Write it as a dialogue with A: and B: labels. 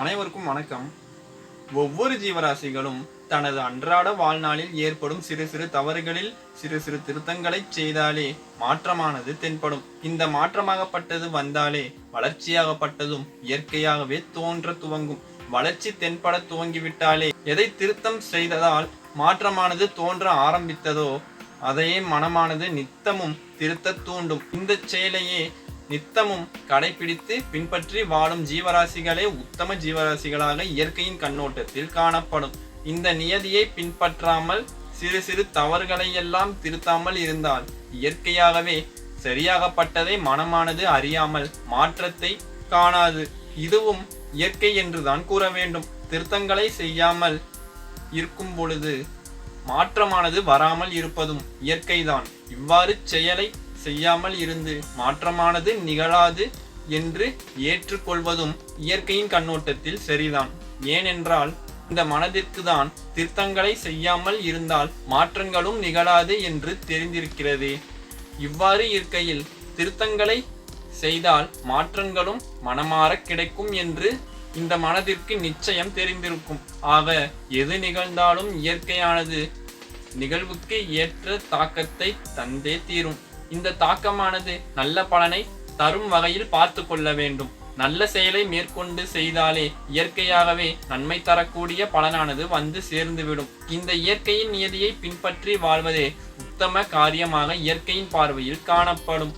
A: அனைவருக்கும் வணக்கம். ஒவ்வொரு ஜீவராசிகளும் தனது அன்றாட வாழ்நாளில் ஏற்படும் சிறு சிறு தவறுகளில் சிறு சிறு திருத்தங்களை செய்தாலே மாற்றமானது தென்படும். இந்த மாற்றமாகப்பட்டது வந்தாலே வளர்ச்சியாகப்பட்டதும் இயற்கையாகவே தோன்ற துவங்கும். வளர்ச்சி தென்பட துவங்கிவிட்டாலே எதை திருத்தம் செய்ததால் மாற்றமானது தோன்ற ஆரம்பித்ததோ அதையே மனமானது நித்தமும் திருத்த தூண்டும். இந்த செயலையே நித்தமும் கடைபிடித்து பின்பற்றி வாழும் ஜீவராசிகளே உத்தம ஜீவராசிகளாக இயற்கையின் கண்ணோட்டத்தில் காணப்படும். இந்த நியதியை பின்பற்றாமல் சிறு சிறு தவறுகளை எல்லாம் திருத்தாமல் இருந்தால் இயற்கையாகவே சரியாகப்பட்டதை மனமானது அறியாமல் மாற்றத்தை காணாது. இதுவும் இயற்கை என்றுதான் கூற வேண்டும். திருத்தங்களை செய்யாமல் இருக்கும் பொழுது மாற்றமானது வராமல் இருப்பதும் இயற்கைதான். இவ்வாறு செயலை செய்யாமல் இருந்து மாற்றமானது நிகழாது என்று ஏற்றுக்கொள்வதும் இயற்கையின் கண்ணோட்டத்தில் சரிதான். ஏனென்றால் இந்த மனதிற்கு தான் திருத்தங்களை செய்யாமல் இருந்தால் மாற்றங்களும் நிகழாது என்று தெரிந்திருக்கிறது. இவ்வாறு இருக்கையில் திருத்தங்களை செய்தால் மாற்றங்களும் மனமாற கிடைக்கும் என்று இந்த மனதிற்கு நிச்சயம் தெரிந்திருக்கும். ஆக எது நிகழ்ந்தாலும் இயற்கையானது நிகழ்வுக்கு ஏற்ற தாக்கத்தை தந்தே தீரும். இந்த தாக்கமானது நல்ல பலனை தரும் வகையில் பார்த்து கொள்ள வேண்டும். நல்ல செயலை மேற்கொண்டு செய்தாலே இயற்கையாகவே நன்மை தரக்கூடிய பலனானது வந்து சேர்ந்துவிடும். இந்த இயற்கையின் நியதியை பின்பற்றி வாழ்வதே உத்தம காரியமாக இயற்கையின் பார்வையில் காணப்படும்.